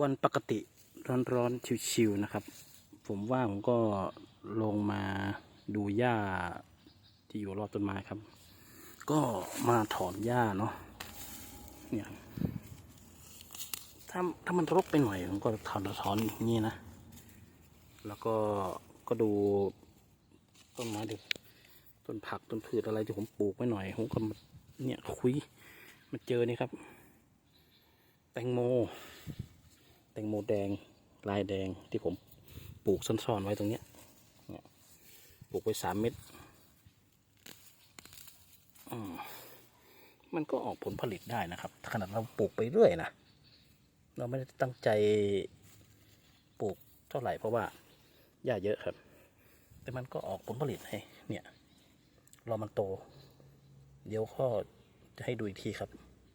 วันปกติร้อนๆชิวๆนะครับ ผมว่าผมก็ลงมาดูหญ้าที่อยู่รอบต้นไม้ครับ ก็มาถอนหญ้าเนาะเนี่ยถ้าถ้ามันรกไปหน่อยผมก็ถอนถอนอย่างนี้นะ แล้วก็ก็ดูต้นไม้ดูต้นผักต้นพืชอะไรที่ผมปลูกไว้หน่อยผมก็เนี่ยคุยมาเจอนี่ครับ แตงโม แตงโมแดงลายแดงที่ผมปลูกซ่อนๆไว้ตรงนี้เนี่ยปลูกไว้สามเม็ดมมันก็ออกผลผลิตได้นะครับ ขนาดเราปลูกไปเรื่อยนะ เราไม่ได้ตั้งใจปลูกเท่าไหร่เพราะว่าหญ้าเยอะครับ แต่มันก็ออกผลผลิตให้ เนี่ย รอมันโต เดี๋ยวก็จะให้ดูอีกทีครับ